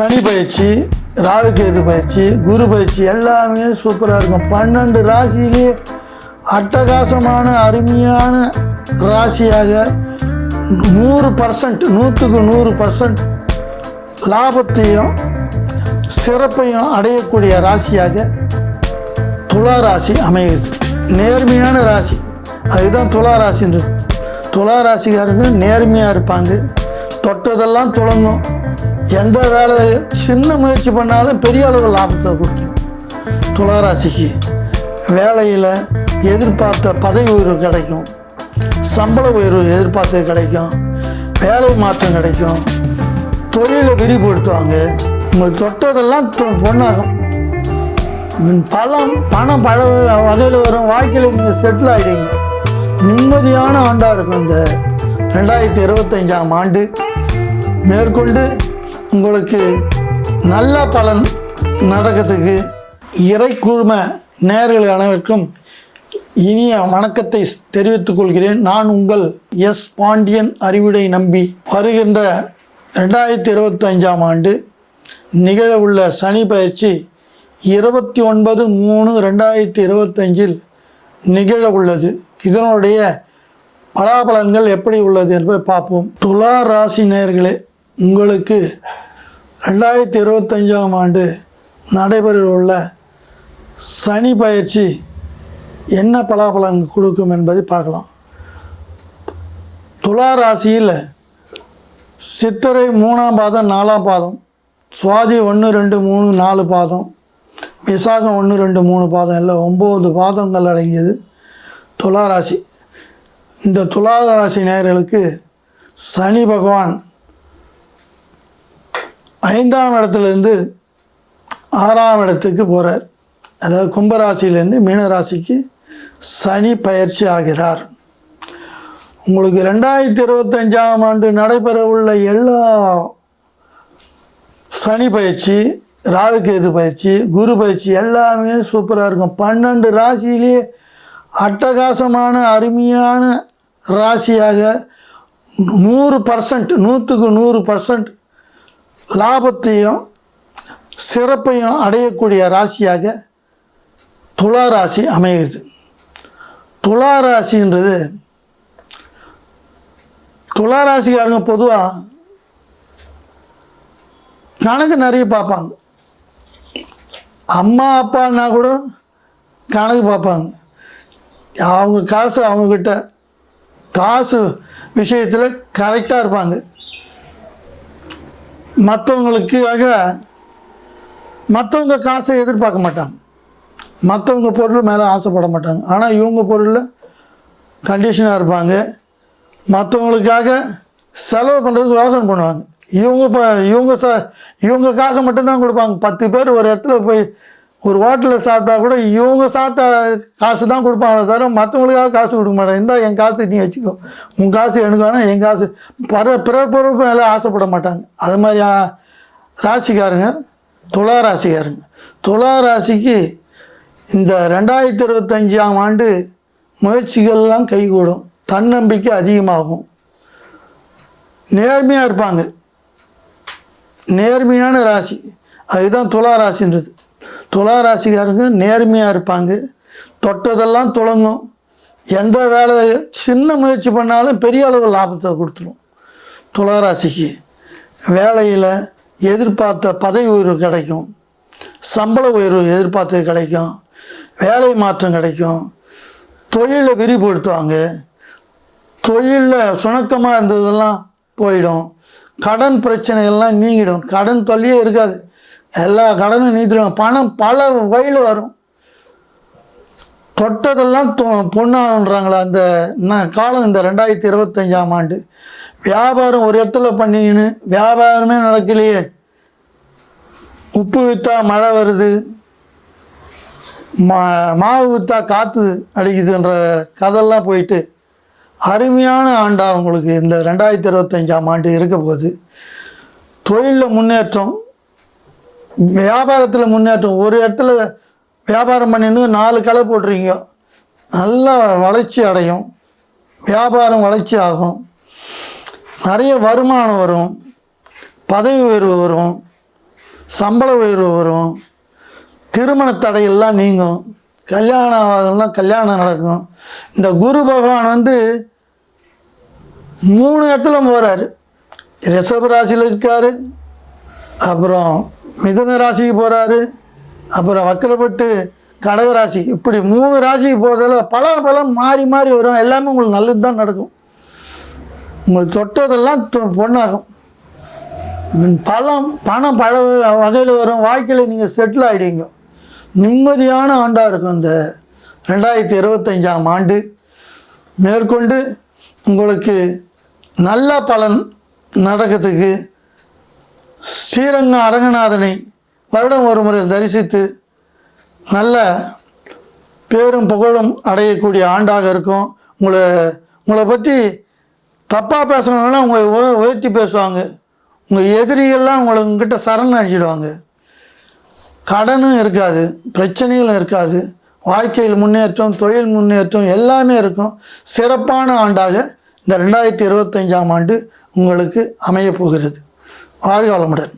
சனி பயிற்சி ராகுகேது பயிற்சி குரு பயிற்சி எல்லாமே சூப்பராக இருக்கும். பன்னெண்டு ராசியிலேயே அட்டகாசமான அருமையான ராசியாக நூறு பர்சன்ட் நூற்றுக்கு நூறு பர்சன்ட் லாபத்தையும் சிறப்பையும் அடையக்கூடிய ராசியாக துலா ராசி அமையுது. நேர்மையான ராசி. அதுதான் துலா ராசின்றது. துலா ராசிக்காரங்க நேர்மையாக இருப்பாங்க. தொட்டதெல்லாம் துளங்கும். எந்த வேலை சின்ன முயற்சி பண்ணாலும் பெரிய அளவு லாபத்தை கொடுத்துரும் துளராசிக்கு வேலையில் எதிர்பார்த்த பதவி உயர்வு கிடைக்கும். சம்பள உயர்வு எதிர்பார்த்தது கிடைக்கும். வேலை மாற்றம் கிடைக்கும். தொழிலை விரிவுபடுத்துவாங்க. உங்களுக்கு தொட்டதெல்லாம் தொ- பொண்ணாகும். பழம் பணம் பழ வகையில் வரும். வாழ்க்கையில் நீங்கள் செட்டில் ஆகிடுங்க நிம்மதியான ஆண்டாக இருக்கும் இந்த ரெண்டாயிரத்தி இருபத்தஞ்சாம் ஆண்டு. மேற்கொண்டு உங்களுக்கு நல்ல பலன் நடக்கிறதுக்கு இறை குழும நேர்கள் அனைவருக்கும் இனிய வணக்கத்தை தெரிவித்துக் கொள்கிறேன். நான் உங்கள் எஸ். பாண்டியன் அறிவுடை நம்பி வருகின்ற ரெண்டாயிரத்தி இருபத்தஞ்சாம் ஆண்டு நிகழவுள்ள சனி பயிற்சி இருபத்தி ஒன்பது மூணு ரெண்டாயிரத்தி இருபத்தஞ்சில் நிகழ உள்ளது. இதனுடைய பலாபலன்கள் எப்படி உள்ளது என்பதை பார்ப்போம். துலா ராசி நேயர்களே உங்களுக்கு ரெண்டாயிரத்தி இருபத்தஞ்சாம் ஆண்டு நடைபெறவுள்ள சனி பயிற்சி என்ன பலாபலன் கொடுக்கும் என்பதை பார்க்கலாம். துலா ராசியில் சித்திரை மூணாம் பாதம் நாலாம் பாதம் சுவாதி ஒன்று ரெண்டு மூணு நாலு பாதம் விசாகம் ஒன்று ரெண்டு மூணு பாதம் எல்லாம் ஒம்பது பாதங்கள் அடங்கியது துலா ராசி. இந்த துலா ராசி சனி பகவான் ஐந்தாம் இடத்துலேருந்து ஆறாம் இடத்துக்கு போகிறார் அதாவது கும்பராசிலேருந்து மீனராசிக்கு சனி பயிற்சி ஆகிறார். உங்களுக்கு ரெண்டாயிரத்தி இருபத்தஞ்சாம் ஆண்டு நடைபெற உள்ள எல்லா சனி பயிற்சி ராகுகேது பயிற்சி குரு பயிற்சி எல்லாமே சூப்பராக இருக்கும். பன்னெண்டு ராசியிலேயே அட்டகாசமான அருமையான ராசியாக நூறு பர்சன்ட் நூற்றுக்கு நூறு பர்சன்ட் லாபத்தையும் சிறப்பையும் அடையக்கூடிய ராசியாக துலா ராசி அமையுது. துலா ராசின்றது துலா ராசிக்காரங்க பொதுவாக கணக்கு நிறைய பார்ப்பாங்க. அம்மா அப்பான்னா கூட கணக்கு பார்ப்பாங்க. அவங்க காசு அவங்கக்கிட்ட காசு விஷயத்தில் கரெக்டாக இருப்பாங்க. மற்றவங்களுக்காக மற்றவங்க காசை எதிர்பார்க்க மாட்டாங்க. மற்றவங்க பொருள் மேலே ஆசைப்பட மாட்டாங்க. ஆனால் இவங்க பொருளில் கண்டிஷனாக இருப்பாங்க. மற்றவங்களுக்காக செலவு பண்ணுறதுக்கு யோசனை பண்ணுவாங்க. இவங்க இப்போ இவங்க ச இவங்க காசை மட்டும்தான் கொடுப்பாங்க. பத்து பேர் ஒரு இடத்துல போய் ஒரு ஹோட்டலில் சாப்பிட்டா கூட இவங்க சாப்பிட்டா காசு தான் கொடுப்பாங்களே தவிர மற்றவங்களுக்காக காசு கொடுக்க மாட்டாங்க. இந்தா என் காசு நீ வச்சுக்கோ. உன் காசு எனக்கு வேணாம் என் காசு. பர பிறர் பொறுப்பு மேலே ஆசைப்பட மாட்டாங்க. அது மாதிரி ராசிக்காரங்க துலா ராசிக்காரங்க. துலா ராசிக்கு இந்த ரெண்டாயிரத்தி இருபத்தஞ்சாம் ஆண்டு முயற்சிகள்லாம் கைகூடும். தன்னம்பிக்கை அதிகமாகும். நேர்மையாக இருப்பாங்க. நேர்மையான ராசி. அதுதான் துலா ராசின்றது. துலா ராசிக்காரங்க நேர்மையாக இருப்பாங்க. தொட்டதெல்லாம் துளங்கும். எந்த வேலை சின்ன முயற்சி பண்ணாலும் பெரிய அளவு லாபத்தை கொடுத்துரும். துலா ராசிக்கு வேலையில் எதிர்பார்த்த பதவி உயர்வு கிடைக்கும். சம்பள உயர்வு எதிர்பார்த்தது கிடைக்கும். வேலை மாற்றம் கிடைக்கும். தொழிலை விரிவுபடுத்துவாங்க. தொழிலில் சுணக்கமாக இருந்ததெல்லாம் போயிடும். கடன் பிரச்சனைகள்லாம் நீங்கிடும். கடன் தொல்லையே இருக்காது. எல்லா கடனும் நீத்திடுவாங்க பணம் பல வழியில் வரும். தொட்டதெல்லாம் தொ- அந்த நான் காலம் இந்த ரெண்டாயிரத்தி இருபத்தஞ்சாம் ஆண்டு. வியாபாரம் ஒரு இடத்துல பண்ணிக்கின்னு வியாபாரமே நடக்கலையே. உப்பு விற்றா மழை வருது. மா மாவு விற்றா காற்று அடிக்குதுன்ற கதெல்லாம் போயிட்டு அருமையான ஆண்டாக உங்களுக்கு இந்த ரெண்டாயிரத்தி இருபத்தஞ்சாம் ஆண்டு இருக்க போகுது தொழிலில் முன்னேற்றம் வியாபாரத்தில் முன்னேற்றம். ஒரு இடத்துல வியாபாரம் பண்ணியிருந்து நாலு களை போட்டிருக்கீங்க. நல்லா வளர்ச்சி அடையும். வியாபாரம் வளர்ச்சி ஆகும். நிறைய வருமானம் வரும். பதவி உயர்வு வரும். சம்பள உயர்வு வரும். திருமண தடையெல்லாம் நீங்கும். கல்யாணம் ஆகாதவங்களாம் கல்யாணம் நடக்கும். இந்த குரு பகவான் வந்து மூணு இடத்துல போகிறாரு ரிஷப ராசியில் இருக்கார். அப்புறம் மிதுன ராசிக்கு போகிறாரு அப்புறம் வக்கரப்பட்டு கடகராசி இப்படி மூணு ராசிக்கு போகிறதால பல பலம் மாறி மாறி வரும். எல்லாமே உங்களுக்கு நல்லது தான் நடக்கும். உங்களுக்கு தொட்டதெல்லாம் தொ- பொண்ணாகும். பழம் பலம் பணம் பல வகையில் வரும். வாழ்க்கையில் நீங்கள் செட்டில் ஆகிடுவீங்க நிம்மதியான ஆண்டாக இருக்கும் இந்த ரெண்டாயிரத்தி இருபத்தஞ்சாம் ஆண்டு. மேற்கொண்டு உங்களுக்கு நல்ல பலன் நடக்கிறதுக்கு ஸ்ரீரங்கம் அரங்கநாதனை வருடம் ஒரு முறை தரிசித்து நல்ல பேரும் புகழும் அடையக்கூடிய ஆண்டாக இருக்கும். உங்களை உங்களை பற்றி தப்பாக பேசுகிறவங்களாம் உங்களை உயர்த்தி பேசுவாங்க. உங்கள் எதிரிகள்லாம் உங்களை உங்ககிட்ட சரண் அடிச்சிடுவாங்க. கடனும் இருக்காது பிரச்சனைகளும் இருக்காது. வாழ்க்கையில் முன்னேற்றம் தொழில் முன்னேற்றம் எல்லாமே இருக்கும். சிறப்பான ஆண்டாக இந்த ரெண்டாயிரத்தி இருபத்தஞ்சாம் ஆண்டு உங்களுக்கு அமையப் ஆழ்காலமுடன்